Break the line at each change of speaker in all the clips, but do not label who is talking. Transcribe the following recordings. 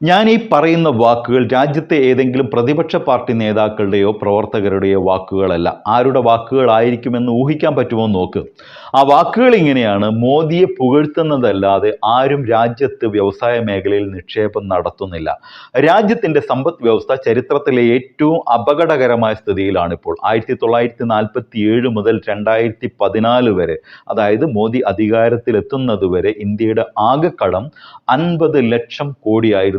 ഞാൻ ഈ പറയുന്ന വാക്കുകൾ രാജ്യത്തെ ഏതെങ്കിലും പ്രതിപക്ഷ പാർട്ടി നേതാക്കളുടെയോ പ്രവർത്തകരുടെയോ വാക്കുകളല്ല. ആരുടെ വാക്കുകളായിരിക്കുമെന്ന് ഊഹിക്കാൻ പറ്റുമോ നോക്ക്. ആ വാക്കുകൾ ഇങ്ങനെയാണ്. മോദിയെ പുകഴ്ത്തുന്നതല്ലാതെ ആരും രാജ്യത്ത് വ്യവസായ മേഖലയിൽ നിക്ഷേപം നടത്തുന്നില്ല. രാജ്യത്തിന്റെ സമ്പദ് വ്യവസ്ഥ ചരിത്രത്തിലെ ഏറ്റവും അപകടകരമായ സ്ഥിതിയിലാണിപ്പോൾ ആയിരത്തി തൊള്ളായിരത്തി നാൽപ്പത്തി ഏഴ് മുതൽ രണ്ടായിരത്തി പതിനാല് വരെ അതായത് മോദി അധികാരത്തിലെത്തുന്നത് വരെ ഇന്ത്യയുടെ ആകെ കടം അൻപത് ലക്ഷം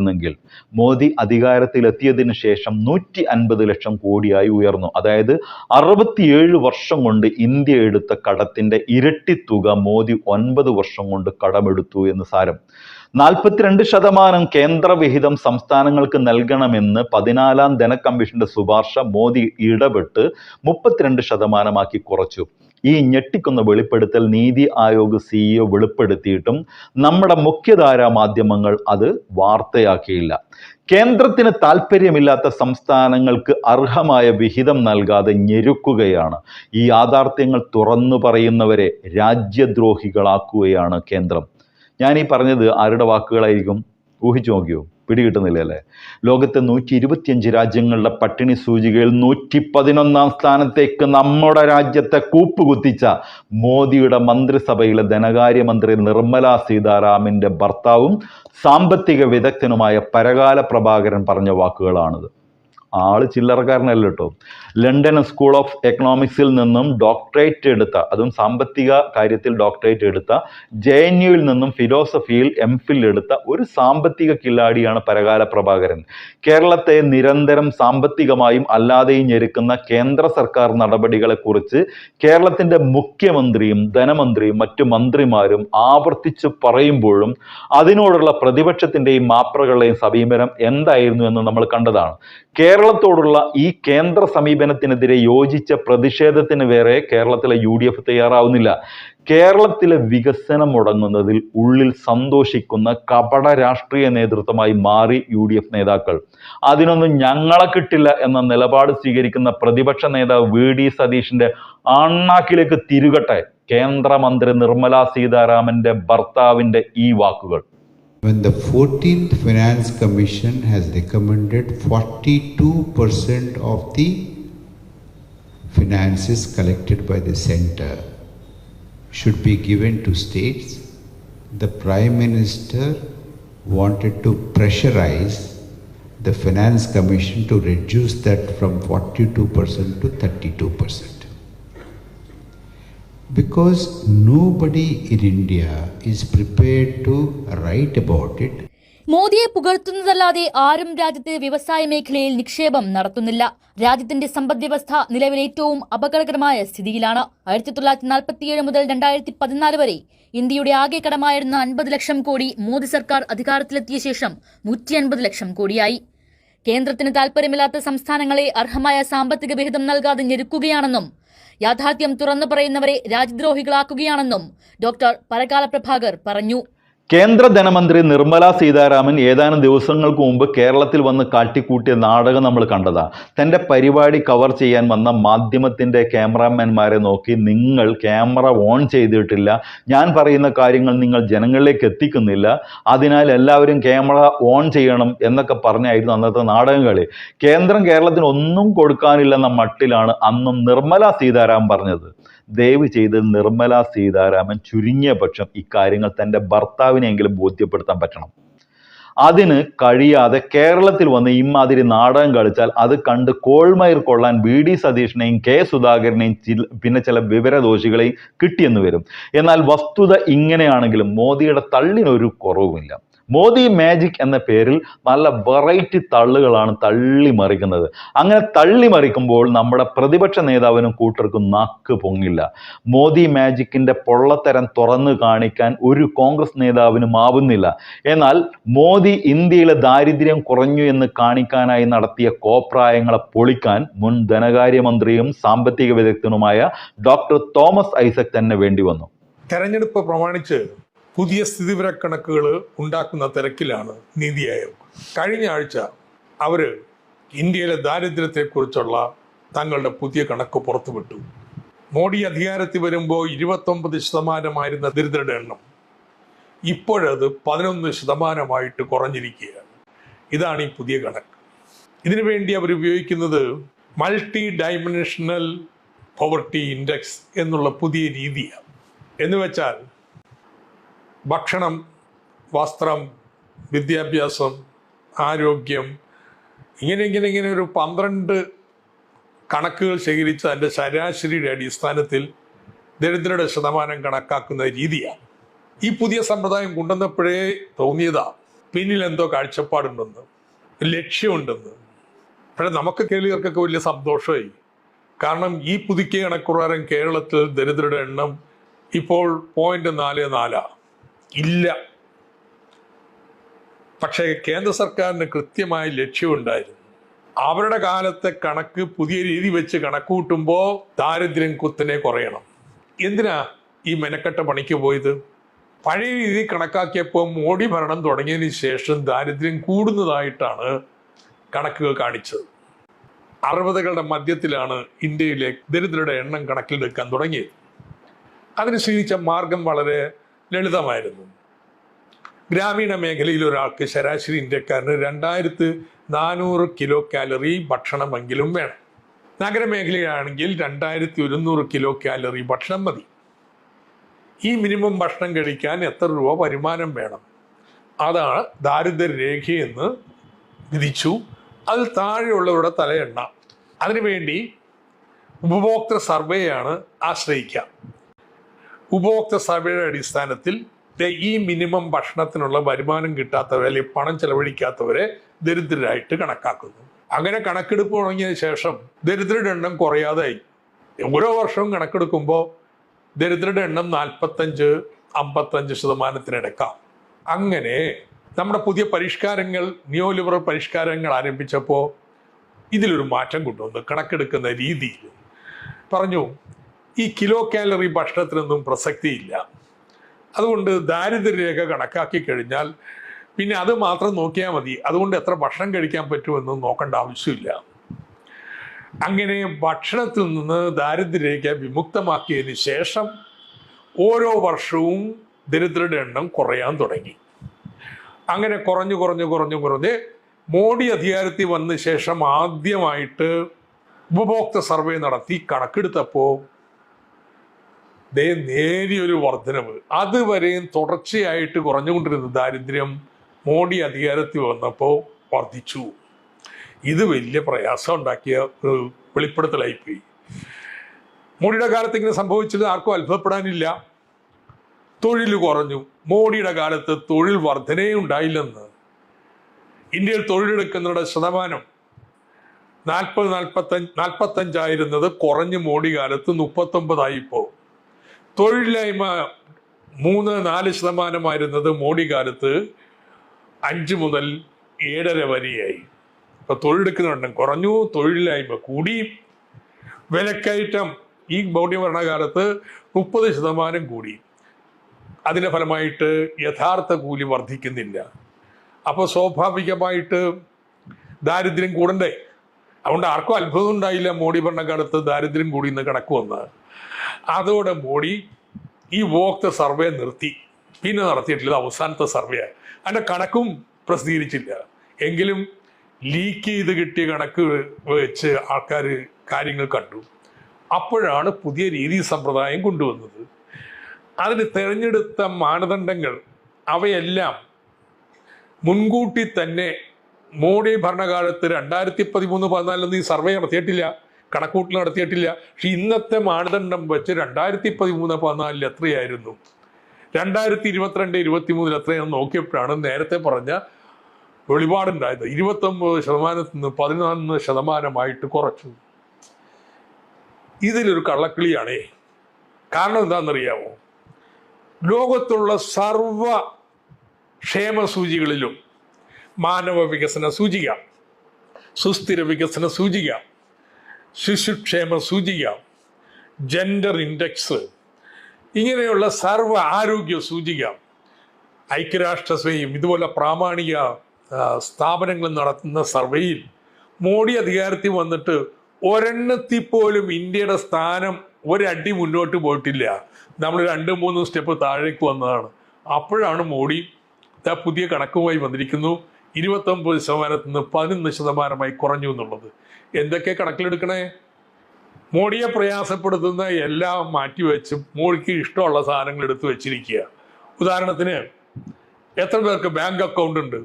കോടിയായിരുന്നെങ്കിൽ മോദി അധികാരത്തിലെത്തിയതിനു ശേഷം നൂറ്റി അൻപത് ലക്ഷം കോടിയായി ഉയർന്നു. അതായത് അറുപത്തിയേഴ് വർഷം കൊണ്ട് ഇന്ത്യ എടുത്ത കടത്തിന്റെ ഇരട്ടി തുക മോദി ഒൻപത് വർഷം കൊണ്ട് കടമെടുത്തു എന്ന് സാരം. നാൽപ്പത്തിരണ്ട് ശതമാനം കേന്ദ്രവിഹിതം സംസ്ഥാനങ്ങൾക്ക് നൽകണമെന്ന് പതിനാലാം ധനക്കമ്മീഷന്റെ ശുപാർശ മോദി ഇടപെട്ട് മുപ്പത്തിരണ്ട് ശതമാനമാക്കി കുറച്ചു. ഈ ഞെട്ടിക്കുന്ന വെളിപ്പെടുത്തൽ നീതി ആയോഗ് സിഇഒ വെളിപ്പെടുത്തിയിട്ടും നമ്മുടെ മുഖ്യധാരാ മാധ്യമങ്ങൾ അത് വാർത്തയാക്കിയില്ല. കേന്ദ്രത്തിന് താല്പര്യമില്ലാത്ത സംസ്ഥാനങ്ങൾക്ക് അർഹമായ വിഹിതം നൽകാതെ ഞെരുക്കുകയാണ്. ഈ യാഥാർത്ഥ്യങ്ങൾ തുറന്നു പറയുന്നവരെ രാജ്യദ്രോഹികളാക്കുകയാണ് കേന്ദ്രം. ഞാൻ ഈ പറഞ്ഞത് ആരുടെ വാക്കുകളായിരിക്കും? ഊഹിച്ചു നോക്കിയോ? പിടികിട്ടുന്നില്ല അല്ലേ? ലോകത്തെ നൂറ്റി ഇരുപത്തിയഞ്ച് രാജ്യങ്ങളുടെ പട്ടിണി സൂചികയിൽ നൂറ്റി പതിനൊന്നാം സ്ഥാനത്തേക്ക് നമ്മുടെ രാജ്യത്തെ കൂപ്പുകുത്തിച്ച മോദിയുടെ മന്ത്രിസഭയിലെ ധനകാര്യമന്ത്രി നിർമ്മല സീതാരാമന്റെ ഭർത്താവും സാമ്പത്തിക വിദഗ്ധനുമായ പരകാല പ്രഭാകരൻ പറഞ്ഞ വാക്കുകളാണിത്. ആൾ ചില്ലറക്കാരനല്ല കേട്ടോ ലണ്ടൻ സ്കൂൾ ഓഫ് എക്കണോമിക്സിൽ നിന്നും ഡോക്ടറേറ്റ് എടുത്ത അതും സാമ്പത്തിക കാര്യത്തിൽ ഡോക്ടറേറ്റ് എടുത്ത ജെ എൻ യുയിൽ നിന്നും ഫിലോസഫിയിൽ എം ഫിൽ എടുത്ത ഒരു സാമ്പത്തിക കില്ലാടിയാണ് പരകാല പ്രഭാകരൻ. കേരളത്തെ നിരന്തരം സാമ്പത്തികമായും അല്ലാതെയും ഞെരുക്കുന്ന കേന്ദ്ര സർക്കാർ നടപടികളെക്കുറിച്ച് കേരളത്തിന്റെ മുഖ്യമന്ത്രിയും ധനമന്ത്രിയും മറ്റു മന്ത്രിമാരും ആവർത്തിച്ചു പറയുമ്പോഴും അതിനോടുള്ള പ്രതിപക്ഷത്തിന്റെയും മാപ്രകളുടെയും സമീപനം എന്തായിരുന്നു എന്ന് നമ്മൾ കണ്ടതാണ്. കേരളത്തോടുള്ള ഈ കേന്ദ്ര സമീപനത്തിനെതിരെ യോജിച്ച പ്രതിഷേധത്തിന് വേറെ കേരളത്തിലെ യു ഡി എഫ് തയ്യാറാവുന്നില്ല. കേരളത്തിലെ വികസനം മുടങ്ങുന്നതിൽ ഉള്ളിൽ സന്തോഷിക്കുന്ന കപട രാഷ്ട്രീയ നേതൃത്വമായി മാറി യു ഡി എഫ് നേതാക്കൾ. അതിനൊന്നും ഞങ്ങളെ കിട്ടില്ല എന്ന നിലപാട് സ്വീകരിക്കുന്ന പ്രതിപക്ഷ നേതാവ് വി ഡി സതീഷിന്റെ അണ്ണാക്കിലേക്ക് തിരുകട്ടെ കേന്ദ്രമന്ത്രി നിർമ്മല സീതാരാമന്റെ ഭർത്താവിന്റെ ഈ വാക്കുകൾ.
When the 14th Finance Commission has recommended 42% of the finances collected by the center should be given to states, the Prime Minister wanted to pressurize the Finance Commission to reduce that from 42% to 32%. Because nobody in India is prepared to write about it.
മോദിയെ പുകഴ്ത്തുന്നതല്ലാതെ ആരും രാജ്യത്തെ വ്യവസായ മേഖലയിൽ നിക്ഷേപം നടത്തുന്നില്ല. രാജ്യത്തിന്റെ സമ്പദ് വ്യവസ്ഥ നിലവിൽ ഏറ്റവും അപകടകരമായ സ്ഥിതിയിലാണ്. ആയിരത്തി തൊള്ളായിരത്തി നാൽപ്പത്തിയേഴ് മുതൽ രണ്ടായിരത്തി പതിനാല് വരെ ഇന്ത്യയുടെ ആകെ കടമായിരുന്ന അൻപത് ലക്ഷം കോടി മോദി സർക്കാർ അധികാരത്തിലെത്തിയ ശേഷം നൂറ്റി അൻപത് ലക്ഷം കോടിയായി. കേന്ദ്രത്തിന് താൽപര്യമില്ലാത്ത സംസ്ഥാനങ്ങളെ അർഹമായ സാമ്പത്തിക വിഹിതം നൽകാതെ ഞെരുക്കുകയാണെന്നും യാഥാർത്ഥ്യം തുറന്നു പറയുന്നവരെ രാജ്യദ്രോഹികളാക്കുകയാണെന്നും ഡോക്ടർ പരകാല പ്രഭാകർ പറഞ്ഞു.
കേന്ദ്ര ധനമന്ത്രി നിർമ്മല സീതാരാമൻ ഏതാനും ദിവസങ്ങൾക്ക് മുമ്പ് കേരളത്തിൽ വന്ന് കാട്ടിക്കൂട്ടിയ നാടകം നമ്മൾ കണ്ടതാ. തന്റെ പരിപാടി കവർ ചെയ്യാൻ വന്ന മാധ്യമത്തിന്റെ ക്യാമറാമാൻമാരെ നോക്കി നിങ്ങൾ ക്യാമറ ഓൺ ചെയ്തിട്ടില്ല. ഞാൻ പറയുന്ന കാര്യങ്ങൾ നിങ്ങൾ ജനങ്ങളിലേക്ക് എത്തിക്കുന്നില്ല. അതിനാൽ എല്ലാവരും ക്യാമറ ഓൺ ചെയ്യണം എന്നൊക്കെ പറഞ്ഞായിരുന്നു അന്നത്തെ നാടകം കളി. കേന്ദ്രം കേരളത്തിന് ഒന്നും കൊടുക്കാനില്ലെന്ന മട്ടിലാണ് അന്നും നിർമ്മല സീതാരാമൻ പറഞ്ഞത്. ദയവ് ചെയ്ത് നിർമ്മല സീതാരാമൻ ചുരുങ്ങിയ പക്ഷം ഇക്കാര്യങ്ങൾ തന്റെ ഭർത്താവിനെങ്കിലും ബോധ്യപ്പെടുത്താൻ പറ്റണം. അതിന് കഴിയാതെ കേരളത്തിൽ വന്ന് ഇമാതിരി നാടകം കളിച്ചാൽ അത് കണ്ട് കോൾമയിർ കൊള്ളാൻ വി ഡി സതീഷിനെയും കെ സുധാകരനെയും പിന്നെ ചില വിവരദോഷികളെയും കിട്ടിയെന്ന് വരും. എന്നാൽ വസ്തുത ഇങ്ങനെയാണെങ്കിലും മോദിയുടെ തള്ളിനൊരു കുറവുമില്ല. മോദി മാജിക് എന്ന പേരിൽ നല്ല വെറൈറ്റി തള്ളുകളാണ് തള്ളി മറിക്കുന്നത് അങ്ങനെ തള്ളി മറിക്കുമ്പോൾ നമ്മുടെ പ്രതിപക്ഷ നേതാവിനും കൂട്ടർക്കും നക്ക് പൊങ്ങില്ല. മോദി മാജിക്കിന്റെ പൊള്ളത്തരം തുറന്നു കാണിക്കാൻ ഒരു കോൺഗ്രസ് നേതാവിനും ആവുന്നില്ല. എന്നാൽ മോദി ഇന്ത്യയിലെ ദാരിദ്ര്യം കുറഞ്ഞു എന്ന് കാണിക്കാനായി നടത്തിയ കോപ്രായങ്ങളെ പൊളിക്കാൻ മുൻ ധനകാര്യമന്ത്രിയും സാമ്പത്തിക വിദഗ്ധനുമായ ഡോക്ടർ തോമസ് ഐസക് തന്നെ വേണ്ടി വന്നു.
തെരഞ്ഞെടുപ്പ് പ്രമാണിച്ച് പുതിയ സ്ഥിതിവിവരക്കണക്കുകൾ ഉണ്ടാക്കുന്ന തിരക്കിലാണ് നീതി ആയോഗ്. കഴിഞ്ഞ ആഴ്ച അവർ ഇന്ത്യയിലെ ദാരിദ്ര്യത്തെക്കുറിച്ചുള്ള തങ്ങളുടെ പുതിയ കണക്ക് പുറത്തുവിട്ടു. മോഡി അധികാരത്തിൽ വരുമ്പോൾ ഇരുപത്തൊമ്പത് ശതമാനമായിരുന്ന ദരിദ്രരുടെ എണ്ണം ഇപ്പോഴത് പതിനൊന്ന് ശതമാനമായിട്ട് കുറഞ്ഞിരിക്കുകയാണ്. ഇതാണ് ഈ പുതിയ കണക്ക്. ഇതിനു വേണ്ടി അവർ ഉപയോഗിക്കുന്നത് മൾട്ടി ഡൈമെൻഷണൽ പോവർട്ടി ഇൻഡെക്സ് എന്നുള്ള പുതിയ രീതിയാണ്. എന്ന് വെച്ചാൽ ഭക്ഷണം വസ്ത്രം വിദ്യാഭ്യാസം ആരോഗ്യം ഇങ്ങനെ ഇങ്ങനെ ഇങ്ങനെ ഒരു പന്ത്രണ്ട് കണക്കുകൾ ശേഖരിച്ച് അതിന്റെ ശരാശരിയുടെ അടിസ്ഥാനത്തിൽ ദരിദ്രരുടെ ശതമാനം കണക്കാക്കുന്ന രീതിയാണ്. ഈ പുതിയ സമ്പ്രദായം കൊണ്ടുവന്നപ്പോഴേ തോന്നിയതാ പിന്നിൽ എന്തോ കാഴ്ചപ്പാടുണ്ടെന്ന് ലക്ഷ്യമുണ്ടെന്ന്. പക്ഷേ നമുക്ക് കേരളീയർക്കൊക്കെ വലിയ സന്തോഷമായി. കാരണം ഈ പുതുക്കിയ കണക്കുപ്രകാരം കേരളത്തിൽ ദരിദ്രരുടെ എണ്ണം ഇപ്പോൾ പോയിന്റ് നാല് നാലാ. ഇല്ല. പക്ഷേ കേന്ദ്ര സർക്കാരിന് കൃത്യമായ ലക്ഷ്യമുണ്ടായിരുന്നു. അവരുടെ കാലത്തെ കണക്ക് പുതിയ രീതി വെച്ച് കണക്കൂട്ടുമ്പോൾ ദാരിദ്ര്യം കുത്തനെ കുറയണം. എന്തിനാ ഈ മെനക്കെട്ട പണിക്ക് പോയത്? പഴയ രീതി കണക്കാക്കിയപ്പോൾ മോഡി ഭരണം തുടങ്ങിയതിന് ശേഷം ദാരിദ്ര്യം കൂടുന്നതായിട്ടാണ് കണക്കുകൾ കാണിച്ചത്. അറുപതുകളുടെ മധ്യത്തിലാണ് ഇന്ത്യയിലെ ദരിദ്രരുടെ എണ്ണം കണക്കിലെടുക്കാൻ തുടങ്ങിയത്. അതിന് സ്വീകരിച്ച മാർഗം വളരെ ലളിതമായിരുന്നു. ഗ്രാമീണ മേഖലയിൽ ഒരാൾക്ക് ശരാശരി ഇന്ത്യക്കാരന് രണ്ടായിരത്തി നാനൂറ് കിലോ കാലറി ഭക്ഷണമെങ്കിലും വേണം. നഗരമേഖലയാണെങ്കിൽ രണ്ടായിരത്തി ഒരുന്നൂറ് കിലോ കാലറി ഭക്ഷണം മതി. ഈ മിനിമം ഭക്ഷണം കഴിക്കാൻ എത്ര രൂപ വരുമാനം വേണം? അതാണ് ദാരിദ്ര്യരേഖയെന്ന് വിധിച്ചു. അതിൽ താഴെയുള്ളവരുടെ തലയെണ്ണ. അതിനുവേണ്ടി ഉപഭോക്തൃ സർവേയാണ് ആശ്രയിക്കുക. ഉപഭോക്തൃ സർവേയുടെ അടിസ്ഥാനത്തിൽ ഈ മിനിമം ഭക്ഷണത്തിനുള്ള വരുമാനം കിട്ടാത്തവരെ അല്ലെങ്കിൽ പണം ചെലവഴിക്കാത്തവരെ ദരിദ്രരായിട്ട് കണക്കാക്കുന്നു. അങ്ങനെ കണക്കെടുപ്പ് തുടങ്ങിയ ശേഷം ദരിദ്രരുടെ എണ്ണം കുറയാതായി. ഓരോ വർഷവും കണക്കെടുക്കുമ്പോൾ ദരിദ്രരുടെ എണ്ണം നാൽപ്പത്തഞ്ച് അമ്പത്തഞ്ച് ശതമാനത്തിനെടുക്കാം. അങ്ങനെ നമ്മുടെ പുതിയ പരിഷ്കാരങ്ങൾ നിയോ ലിബറൽ പരിഷ്കാരങ്ങൾ ആരംഭിച്ചപ്പോൾ ഇതിലൊരു മാറ്റം കൊണ്ടുവന്നു. കണക്കെടുക്കുന്ന രീതിയിൽ പറഞ്ഞു ഈ കിലോ കാലറി ഭക്ഷണത്തിനൊന്നും പ്രസക്തിയില്ല. അതുകൊണ്ട് ദാരിദ്ര്യരേഖ കണക്കാക്കി കഴിഞ്ഞാൽ പിന്നെ അത് മാത്രം നോക്കിയാൽ മതി. അതുകൊണ്ട് എത്ര ഭക്ഷണം കഴിക്കാൻ പറ്റുമെന്ന് നോക്കേണ്ട ആവശ്യമില്ല. അങ്ങനെ ഭക്ഷണത്തിൽ നിന്ന് ദാരിദ്ര്യരേഖ വിമുക്തമാക്കിയതിന് ശേഷം ഓരോ വർഷവും ദരിദ്രരുടെ എണ്ണം കുറയാൻ തുടങ്ങി. അങ്ങനെ കുറഞ്ഞു കുറഞ്ഞു കുറഞ്ഞു കുറഞ്ഞ് മോഡി അധികാരത്തിൽ വന്ന ശേഷം ആദ്യമായിട്ട് ഉപഭോക്തൃ സർവേ നടത്തി കണക്കെടുത്തപ്പോൾ ദേ നേരിയൊരു വർധനവ് അതുവരെയും തുടർച്ചയായിട്ട് കുറഞ്ഞുകൊണ്ടിരുന്ന ദാരിദ്ര്യം മോഡി അധികാരത്തിൽ വന്നപ്പോൾ വർദ്ധിച്ചു. ഇത് വലിയ പ്രയാസം ഉണ്ടാക്കിയ വെളിപ്പെടുത്തലായിപ്പോയി. മോഡിയുടെ കാലത്ത് ഇങ്ങനെ സംഭവിച്ചത് ആർക്കും അത്ഭുതപ്പെടാനില്ല. തൊഴിൽ കുറഞ്ഞു. മോഡിയുടെ കാലത്ത് തൊഴിൽ വർധനയും ഉണ്ടായില്ലെന്ന്. ഇന്ത്യയിൽ തൊഴിലെടുക്കുന്നവരുടെ ശതമാനം നാൽപ്പത് നാൽപ്പത്തഞ്ച് നാൽപ്പത്തഞ്ചായിരുന്നത് കുറഞ്ഞ് മോഡി കാലത്ത് മുപ്പത്തൊമ്പതായിപ്പോ. തൊഴിലില്ലായ്മ മൂന്ന് നാല് ശതമാനമായിരുന്നത് മോഡി കാലത്ത് അഞ്ച് മുതൽ ഏഴര വരെയായി. ഇപ്പൊ തൊഴിലെടുക്കുന്നുണ്ട് കുറഞ്ഞു തൊഴിലില്ലായ്മ കൂടി. വിലക്കയറ്റം ഈ മോഡി ഭരണകാലത്ത് മുപ്പത് ശതമാനം കൂടി. അതിന്റെ ഫലമായിട്ട് യഥാർത്ഥ കൂലി വർദ്ധിക്കുന്നില്ല. അപ്പോൾ സ്വാഭാവികമായിട്ട് ദാരിദ്ര്യം കൂടണ്ടേ? അതുകൊണ്ട് ആർക്കും അത്ഭുതം ഉണ്ടായില്ല. മോഡി ഭരണകാലത്ത് ദാരിദ്ര്യം കൂടി ഇന്ന് കണക്ക് വന്ന്. അതോടെ മോഡി ഈ വോക്ത സർവേ നിർത്തി. പിന്നെ നടത്തിയിട്ടില്ല. അവസാനത്തെ സർവേ അതിന്റെ കണക്കും പ്രസിദ്ധീകരിച്ചില്ല. എങ്കിലും ലീക്ക് ചെയ്ത് കിട്ടിയ കണക്ക് വെച്ച് ആൾക്കാർ കാര്യങ്ങൾ കണ്ടു. അപ്പോഴാണ് പുതിയ രീതി സമ്പ്രദായം കൊണ്ടുവന്നത്. അതിന് തിരഞ്ഞെടുത്ത മാനദണ്ഡങ്ങൾ അവയെല്ലാം മുൻകൂട്ടി തന്നെ മോഡി ഭരണകാലത്ത് രണ്ടായിരത്തി പതിമൂന്ന് പതിനാലിലൊന്നും ഈ സർവേ നടത്തിയിട്ടില്ല. കണക്കൂട്ടൽ നടത്തിയിട്ടില്ല. പക്ഷെ ഇന്നത്തെ മാനദണ്ഡം വെച്ച് രണ്ടായിരത്തി പതിമൂന്ന് പതിനാലിൽ എത്രയായിരുന്നു? രണ്ടായിരത്തി ഇരുപത്തിരണ്ട് ഇരുപത്തി മൂന്നിൽ എത്രയാണെന്ന് നോക്കിയപ്പോഴാണ് നേരത്തെ പറഞ്ഞ വെളിപാടുണ്ടായത്. ഇരുപത്തൊമ്പത് ശതമാനത്തിൽ നിന്ന് പതിനൊന്ന് ശതമാനമായിട്ട് കുറച്ചു. ഇതിലൊരു കള്ളക്കിളിയാണേ. കാരണം എന്താണെന്നറിയാമോ? ലോകത്തുള്ള സർവ ക്ഷേമ സൂചികളിലും മാനവ വികസന സൂചിക. സുസ്ഥിര വികസന സൂചിക. ശിശുക്ഷേമ സൂചിക. ജെൻഡർ ഇൻഡെക്സ് ഇങ്ങനെയുള്ള സർവ ആരോഗ്യ സൂചിക. ഐക്യരാഷ്ട്രസഭയും ഇതുപോലെ പ്രാമാണിക സ്ഥാപനങ്ങൾ നടത്തുന്ന സർവേയിൽ മോഡി അധികാരത്തിൽ വന്നിട്ട് ഒരെണ്ണത്തിൽ പോലും ഇന്ത്യയുടെ സ്ഥാനം ഒരടി മുന്നോട്ട് പോയിട്ടില്ല. നമ്മൾ രണ്ട് മൂന്ന് സ്റ്റെപ്പ് താഴേക്ക് വന്നതാണ്. അപ്പോഴാണ് മോഡി പുതിയ കണക്കുമായി വന്നിരിക്കുന്നു. ഇരുപത്തൊമ്പത് ശതമാനത്തിൽ നിന്ന് പതിനൊന്ന് ശതമാനമായി കുറഞ്ഞു എന്നുള്ളത്. എന്തൊക്കെ കണക്കിലെടുക്കണേ? മോഡിയെ പ്രയാസപ്പെടുത്തുന്ന എല്ലാം മാറ്റിവെച്ച് മോഡിക്ക് ഇഷ്ടമുള്ള സാധനങ്ങൾ എടുത്തു വെച്ചിരിക്കുക. ഉദാഹരണത്തിന് എത്ര പേർക്ക് ബാങ്ക് അക്കൗണ്ട് ഉണ്ട്?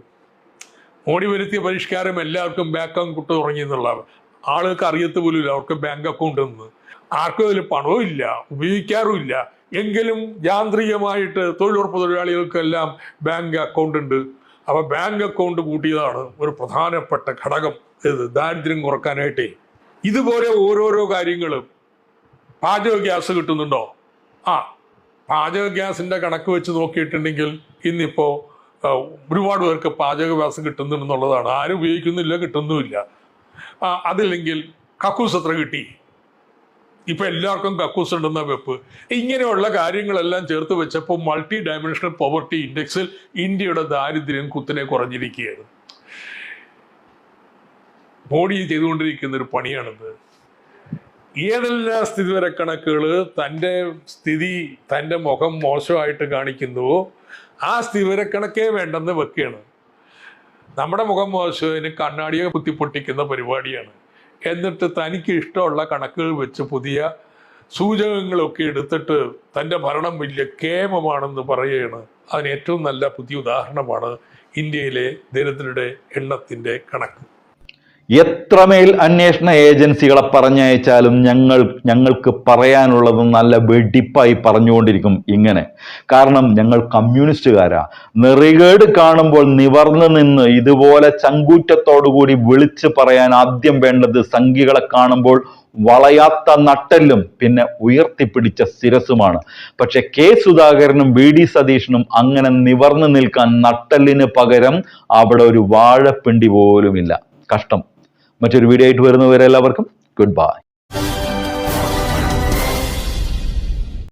മോഡി വരുത്തിയ പരിഷ്കാരം എല്ലാവർക്കും ബാങ്ക് അക്കൗണ്ട് തുടങ്ങി എന്നുള്ളതാണ്. ആളുകൾക്ക് അറിയത്ത് പോലുമില്ല അവർക്ക് ബാങ്ക് അക്കൗണ്ട് എന്ന്. ആർക്കും അതിൽ പണവും ഇല്ല ഉപയോഗിക്കാറുമില്ല എങ്കിലും യാന്ത്രികമായിട്ട് തൊഴിലുറപ്പ് തൊഴിലാളികൾക്കെല്ലാം ബാങ്ക് അക്കൗണ്ട് ഉണ്ട്. അപ്പോൾ ബാങ്ക് അക്കൗണ്ട് കൂട്ടിയതാണ് ഒരു പ്രധാനപ്പെട്ട ഘടകം. ഇത് ദാരിദ്ര്യം കുറക്കാനായിട്ടേ. ഇതുപോലെ ഓരോരോ കാര്യങ്ങളും പാചക ഗ്യാസ് കിട്ടുന്നുണ്ടോ? ആ പാചക ഗ്യാസിന്റെ കണക്ക് വെച്ച് നോക്കിയിട്ടുണ്ടെങ്കിൽ ഇന്നിപ്പോ ആ, ഒരുപാട് പേർക്ക് പാചക ഗ്യാസ് കിട്ടുന്നുണ്ടെന്നുള്ളതാണ്. ആരും ഉപയോഗിക്കുന്നില്ല കിട്ടുന്നുമില്ല. അതില്ലെങ്കിൽ കക്കൂസ് എത്ര കിട്ടി? ഇപ്പൊ എല്ലാവർക്കും കക്കൂസ് ഉണ്ടെന്ന വെപ്പ്. ഇങ്ങനെയുള്ള കാര്യങ്ങളെല്ലാം ചേർത്ത് വെച്ചപ്പോൾ മൾട്ടി ഡയമെൻഷണൽ പോവർട്ടി ഇൻഡെക്സിൽ ഇന്ത്യയുടെ ദാരിദ്ര്യം കുത്തിനെ കുറഞ്ഞിരിക്കുകയാണ്. മോഡി ചെയ്തുകൊണ്ടിരിക്കുന്ന ഒരു പണിയാണിത്. ഏതെല്ലാം സ്ഥിതിവര കണക്കുകൾ തന്റെ സ്ഥിതി തന്റെ മുഖം മോശമായിട്ട് കാണിക്കുന്നുവോ ആ സ്ഥിതിവര കണക്കേ വേണ്ടെന്ന് വെക്കുകയാണ്. നമ്മുടെ മുഖം മോശത്തിന് കണ്ണാടിയെ കുത്തിപ്പൊട്ടിക്കുന്ന പരിപാടിയാണ്. എന്നിട്ട് തനിക്ക് ഇഷ്ടമുള്ള കണക്കുകൾ വെച്ച് പുതിയ സൂചകങ്ങളൊക്കെ എടുത്തിട്ട് തന്റെ ഭരണം വലിയ കേമമാണെന്ന് പറയുകയാണ്. അതിന് ഏറ്റവും നല്ല പുതിയ ഉദാഹരണമാണ് ഇന്ത്യയിലെ ദരിദ്രരുടെ എണ്ണത്തിന്റെ കണക്ക്.
എത്രമേൽ അന്വേഷണ ഏജൻസികളെ പറഞ്ഞയച്ചാലും ഞങ്ങൾ ഞങ്ങൾക്ക് പറയാനുള്ളത് നല്ല വെടിപ്പായി പറഞ്ഞുകൊണ്ടിരിക്കും ഇങ്ങനെ. കാരണം ഞങ്ങൾ കമ്മ്യൂണിസ്റ്റുകാരാ. നെറികേട് കാണുമ്പോൾ നിവർന്നു നിന്ന് ഇതുപോലെ ചങ്കൂറ്റത്തോടുകൂടി വിളിച്ചു പറയാൻ ആദ്യം വേണ്ടത് സംഖ്യകളെ കാണുമ്പോൾ വളയാത്ത നട്ടെല്ലും പിന്നെ ഉയർത്തിപ്പിടിച്ച ശിരസുമാണ് പക്ഷെ കെ സുധാകരനും വി ഡി സതീഷിനും അങ്ങനെ നിവർന്നു നിൽക്കാൻ നട്ടെല്ലിന് പകരം അവിടെ ഒരു വാഴപ്പിണ്ടി പോലുമില്ല. കഷ്ടം. മറ്റൊരു വീഡിയോ ആയിട്ട് വരുന്നവരെ എല്ലാവർക്കും ഗുഡ് ബൈ